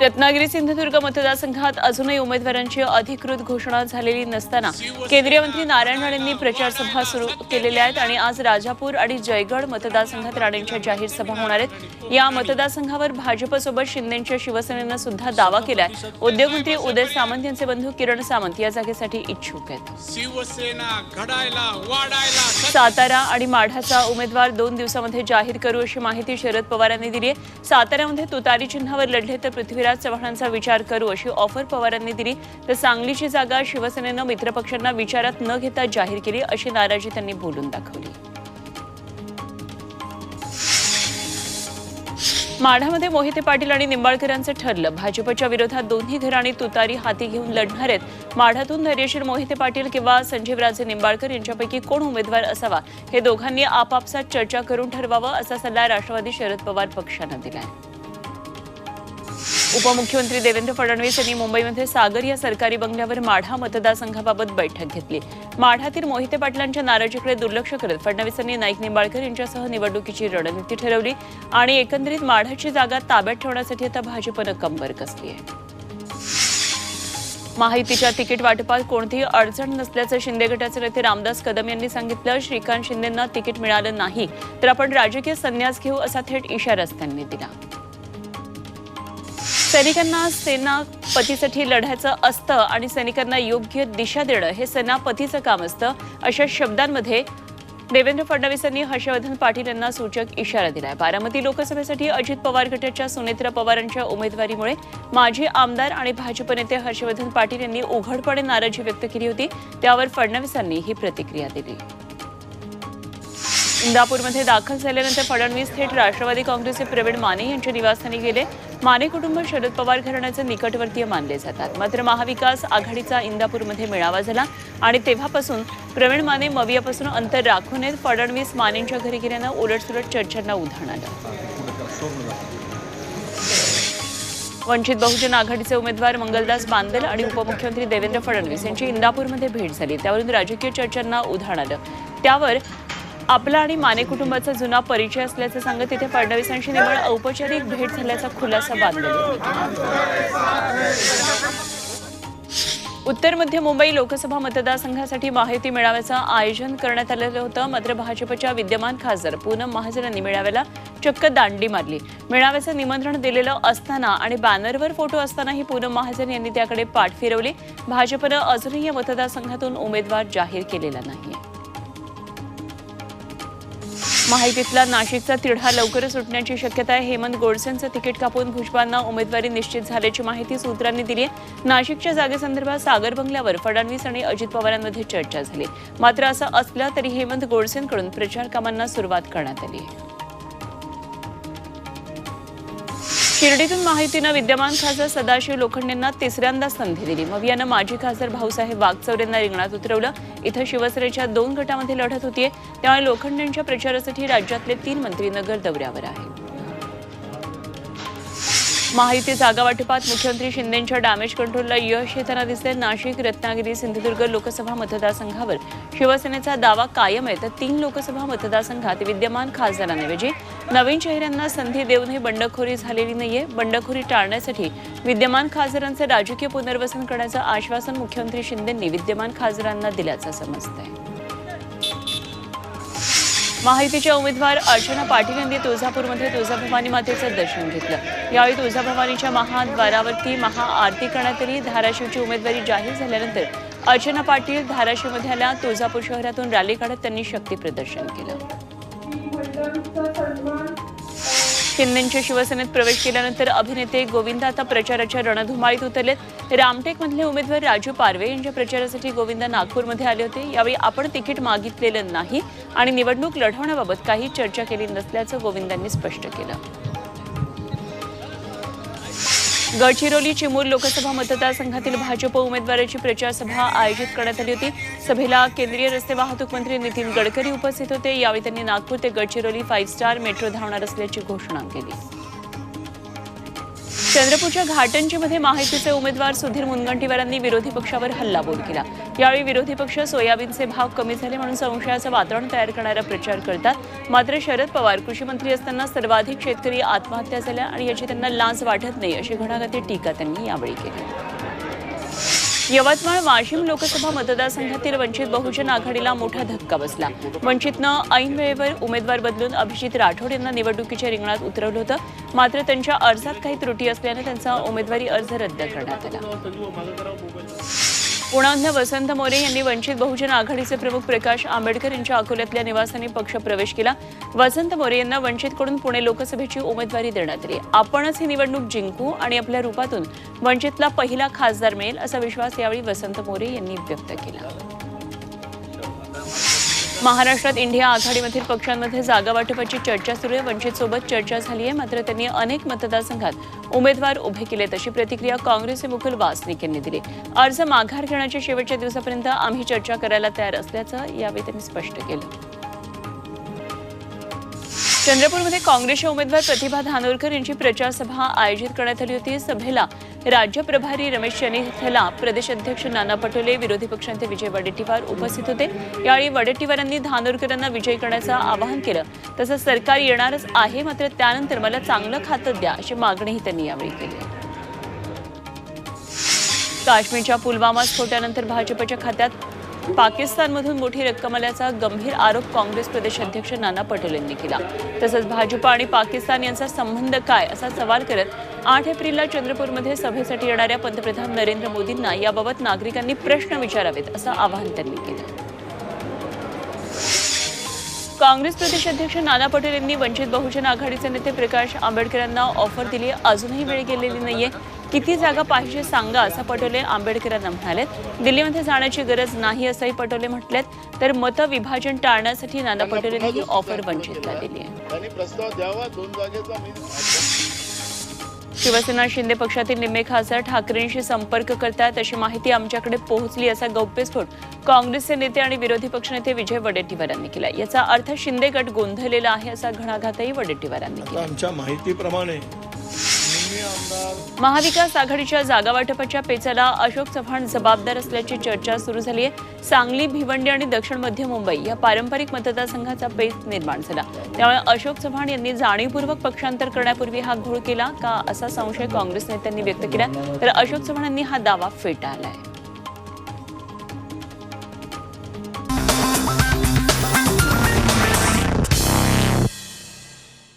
रत्नागिरी सिंधुदुर्ग मतदारसंघात अजूनही उमेदवारांची अधिकृत घोषणा झालेली नसताना केंद्रीय मंत्री नारायण राणेंनी प्रचार सभा सुरू केलेल्या आहेत आणि आज राजापूर आणि जयगड मतदारसंघात राणेंच्या जाहीर सभा होणार आहेत. या मतदारसंघावर भाजपसोबत शिंदेच्या शिवसेनेनं सुद्धा दावा केलाय. उद्योगमंत्री उदय सामंत यांचे बंधू किरण सामंत या जागेसाठी इच्छुक आहेत. सातारा आणि माढाचा उमेदवार दोन दिवसामध्ये जाहीर करू अशी माहिती शरद पवारांनी दिली आहे. साताऱ्यामध्ये तुतारी चिन्हावर लढले तर पृथ्वीराज चव्हाणांचा विचार करू अशी ऑफर पवारांनी दिली तर सांगलीची जागा शिवसेनेनं मित्रपक्षांना विचारात न घेता जाहीर केली अशी नाराजी त्यांनी बोलून दाखवली. माढामध्ये मोहिते पाटील आणि निंबाळकरांचं ठरलं. भाजपच्या विरोधात दोन्ही घराणी तुतारी हाती घेऊन लढणार आहेत. माढातून धैर्यशील मोहिते पाटील किंवा संजीवराजे निंबाळकर यांच्यापैकी कोण उमेदवार असावा? हे दोघांनी आपापसात चर्चा करून ठरवावं असा सल्ला राष्ट्रवादी शरद पवार पक्षानं दिला आहे उपमुख्यमंत्री देवेंद्र फडणवीस यांनी मुंबईमध्ये सागर या सरकारी बंगल्यावर माढा मतदारसंघाबाबत बैठक घेतली. माढातील मोहिते पाटलांच्या नाराजीकडे दुर्लक्ष करत फडणवीसांनी नाईक निंबाळकर यांच्यासह निवडणुकीची रणनीती ठरवली आणि एकंदरीत माढाची जागा ताब्यात ठेवण्यासाठी आता भाजपनं कंबर कसली आहे. माहितीच्या तिकीट वाटपात कोणतीही अडचण नसल्याचं शिंदे गटाचे नेते रामदास कदम यांनी सांगितलं श्रीकांत शिंदेंना तिकीट मिळालं नाही तर आपण राजकीय संन्यास घेऊ असा थेट इशाराच त्यांनी दिला. सैनिकांना सेनापतीसाठी लढायचं असतं आणि सैनिकांना योग्य दिशा देणं हे सेनापतीचं काम असतं अशा शब्दांमध्ये देवेंद्र फडणवीस यांनी हर्षवर्धन पाटील यांना सूचक इशारा दिलाय. बारामती लोकसभेसाठी अजित पवार गटाच्या सुनेत्रा पवारांच्या उमेदवारीमुळे माजी आमदार आणि भाजप नेते हर्षवर्धन पाटील यांनी उघडपणे नाराजी व्यक्त केली होती. त्यावर फडणवीसांनी ही प्रतिक्रिया दिली. इंदापूरमध्ये दाखल झाल्यानंतर फडणवीस थेट राष्ट्रवादी काँग्रेसचे प्रवीण माने यांच्या निवासस्थानी गेले. माने कुटुंब शरद पवार घराण्याचे निकटवर्तीय मानले जातात. मात्र महाविकास आघाडीचा इंदापूरमध्ये मेळावा झाला आणि तेव्हापासून प्रवीण माने मवियापासून अंतर राखून नयेत फडणवीस मानेंच्या घरी गेल्यानं उलटसुलट चर्चांना उधाण आलं. वंचित बहुजन आघाडीचे उमेदवार मंगलदास बांदल आणि उपमुख्यमंत्री देवेंद्र फडणवीस यांची इंदापूरमध्ये भेट झाली. त्यावरून राजकीय चर्चांना उधाण आलं. त्यावर आपला आणि माने कुटुंबाचा जुना परिचय असल्याचं सांगत तिथे फडणवीसांशी निवड औपचारिक भेट झाल्याचा खुलासा बांधलेला उत्तर मध्य मुंबई लोकसभा मतदारसंघासाठी माहिती मेळाव्याचं आयोजन करण्यात आलेलं होतं. मात्र भाजपच्या विद्यमान खासदार पूनम महाजन यांनी मेळाव्याला चक्क दांडी मारली. मेळाव्याचं निमंत्रण दिलेलं असताना आणि बॅनरवर फोटो असतानाही पूनम महाजन यांनी त्याकडे पाठ फिरवली. भाजपनं अजूनही या मतदारसंघातून उमेदवार जाहीर केलेला नाही माहितीतला नाशिकचा तिढा लवकरच सुटण्याची शक्यता आहे. हेमंत गोडसेंचं तिकीट कापून भुजबळांना उमेदवारी निश्चित झाल्याची माहिती सूत्रांनी दिली आहे. नाशिकच्या जागेसंदर्भात सागर बंगल्यावर फडणवीस आणि अजित पवारांमध्ये चर्चा झाली. मात्र असं असलं तरी हेमंत गोडसेंकडून प्रचार कामांना सुरुवात करण्यात आली आहे. शिर्डीतून माहितीनं विद्यमान खासदार सदाशिव लोखंडेंना तिसऱ्यांदा संधी दिली. मग यानं माजी खासदार भाऊसाहेब वागचौर रिंगणात उतरवलं. इथं शिवसेनेच्या दोन गटामध्ये लढत होतीये. त्यामुळे लोखंडेंच्या प्रचारासाठी राज्यातले तीन मंत्री नगर दौऱ्यावर आहेत. माहिती जागावाटपात मुख्यमंत्री शिंदेंच्या डॅमेज कंट्रोलला यश येताना दिसते नाशिक रत्नागिरी सिंधुदुर्ग लोकसभा मतदारसंघावर शिवसेनेचा दावा कायम आहे. तर तीन लोकसभा मतदारसंघात विद्यमान खासदारांऐवजी नवीन चेहऱ्यांना संधी देऊनही बंडखोरी झालेली नाहीये. बंडखोरी टाळण्यासाठी विद्यमान खासदारांचं राजकीय पुनर्वसन करण्याचं आश्वासन मुख्यमंत्री शिंदेंनी विद्यमान खासदारांना दिल्याचं समजतंय. माहितीच्या उमेदवार अर्चना पाटील यांनी तुळजापूरमध्ये तुळजाभवानी मातेचं दर्शन घेतलं. यावेळी तुळजाभवानीच्या महाद्वारावरती महाआरती करण्यात आली. धाराशिवची उमेदवारी जाहीर झाल्यानंतर अर्चना पाटील धाराशिवमध्ये आल्या. तुळजापूर शहरातून रॅली काढत त्यांनी शक्ती प्रदर्शन केलं. शिंदेच्या शिवसेनेत प्रवेश केल्यानंतर अभिनेते गोविंद आता प्रचाराच्या रणधुमाळीत उतरलेत. रामटेकमधले उमेदवार राजू पारवे यांच्या प्रचारासाठी गोविंद नागपूरमध्ये आले होते. यावेळी आपण तिकीट मागितलेलं नाही आणि निवडणूक लढवण्याबाबत काही चर्चा केली नसल्याचं गोविंदांनी स्पष्ट केलं. गडचिरोली चिमूर लोकसभा मतदारसंघातील भाजप उमेदवाराची प्रचार सभा आयोजित करण्यात आली होती. सभेला केंद्रीय रस्ते वाहतूक मंत्री नितीन गडकरी उपस्थित होते. यावेळी त्यांनी नागपूर ते गडचिरोली फाईव्ह स्टार मेट्रो धावणार असल्याची घोषणा केली. चंद्रपूरच्या घाटंजीमध्ये माहितीचे उमेदवार सुधीर मुनगंटीवारांनी विरोधी पक्षावर हल्लाबोल केला. यावेळी विरोधी पक्ष सोयाबीनचे भाव कमी झाले म्हणून संशयाचं वातावरण तयार करणारा प्रचार करतात. मात्र शरद पवार कृषी मंत्री असताना सर्वाधिक शेतकरी आत्महत्या झाल्या आणि याची त्यांना लाज वाटत नाही अशी घणाघाती टीका त्यांनी यावेळी केली. यवतमाळ वाशिम लोकसभा मतदारसंघातील वंचित बहुजन आघाडीला मोठा धक्का बसला. वंचितनं ऐन वेळेवर उमेदवार बदलून अभिजित राठोड यांना निवडणुकीच्या रिंगणात उतरवलं होतं. मात्र त्यांच्या अर्जात काही त्रुटी असल्यानं त्यांचा उमेदवारी अर्ज रद्द करण्यात आला. पुण्यातल्या वसंत मोरे यांनी वंचित बहुजन आघाडीचे प्रमुख प्रकाश आंबेडकर यांच्या अकोल्यातल्या निवासाने पक्ष प्रवेश केला. वसंत मोरे यांना वंचितकडून पुणे लोकसभेची उमेदवारी देण्यात आली. आपणच ही निवडणूक जिंकू आणि आपल्या रूपातून वंचितला पहिला खासदार मिळेल असा विश्वास यावेळी वसंत मोरे यांनी व्यक्त केला. महाराष्ट्रात इंडिया आघाडीमधील पक्षांमध्ये जागा वाटपाची चर्चा सुरू आहे. वंचितसोबत चर्चा झाली आहे. मात्र त्यांनी अनेक मतदारसंघात उमेदवार उभे केले तशी प्रतिक्रिया काँग्रेसचे मुकुल वासनिक यांनी दिली. अर्ज माघार घेण्याच्या शेवटच्या दिवसापर्यंत आम्ही चर्चा करायला तयार असल्याचं यावेळी त्यांनी स्पष्ट केलं. चंद्रपूरमध्ये काँग्रेसच्या उमेदवार प्रतिभा धानोरकर यांची प्रचारसभा आयोजित करण्यात आली होती. सभेला राज्य प्रभारी रमेश चनिथला प्रदेश अध्यक्ष नाना पटोले विरोधी पक्षांचे विजय वडेट्टीवार उपस्थित होते. यावेळी वडेट्टीवारांनी धानोरकरांना विजय करण्याचं आवाहन केलं. तसंच सरकार येणारच आहे मात्र त्यानंतर मला चांगलं खातं द्या अशी मागणीही त्यांनी यावेळी केली. काश्मीरच्या पुलवामा स्फोटानंतर भाजपच्या खात्यात पाकिस्तानमधून मोठी रक्कम आल्याचा गंभीर आरोप काँग्रेस प्रदेशाध्यक्ष नाना पटोलेंनी केला. तसंच भाजपा आणि पाकिस्तान यांचा संबंध काय असा सवाल करत आठ एप्रिलला चंद्रपूरमध्ये सभेसाठी येणाऱ्या पंतप्रधान नरेंद्र मोदींना याबाबत नागरिकांनी प्रश्न विचारावेत असं आवाहन त्यांनी केलं. काँग्रेस प्रदेश अध्यक्ष नाना पटेल यांनी वंचित बहुजन आघाडीचे नेते प्रकाश आंबेडकरांना ऑफर दिली. अजूनही वेळ गेलेली नाहीये. किती जागा पाहिजे सांगा असं पटोले आंबेडकरांना म्हणाले दिल्लीमध्ये जाण्याची गरज नाही असंही पटोले म्हटलेत. तर मतविभाजन टाळण्यासाठी नाना पटोले यांनी ऑफर वंचितला दिली आहे. शिवसेना शिंदे पक्षातील निम्मे खासदार ठाकरेंशी संपर्क करतात अशी माहिती आमच्याकडे पोहोचली असा गौप्यस्फोट काँग्रेसचे नेते आणि विरोधी पक्षनेते विजय वडेट्टीवारांनी केला. याचा अर्थ शिंदे गट गोंधळलेला आहे असा घणाघातही वडेट्टीवारांनी केला. आमच्या माहितीप्रमाणे महाविकास आघाडीच्या जागा वाटपाच्या पेचाला अशोक चव्हाण जबाबदार असल्याची चर्चा सुरू झाली आहे. सांगली भिवंडी आणि दक्षिण मध्य मुंबई या पारंपरिक मतदारसंघाचा पेच निर्माण झाला. त्यामुळे अशोक चव्हाण यांनी जाणीवपूर्वक पक्षांतर करण्यापूर्वी हा घोळ केला का असा संशय काँग्रेस नेत्यांनी व्यक्त केला. तर अशोक चव्हाण यांनी हा दावा फेटाळला आहे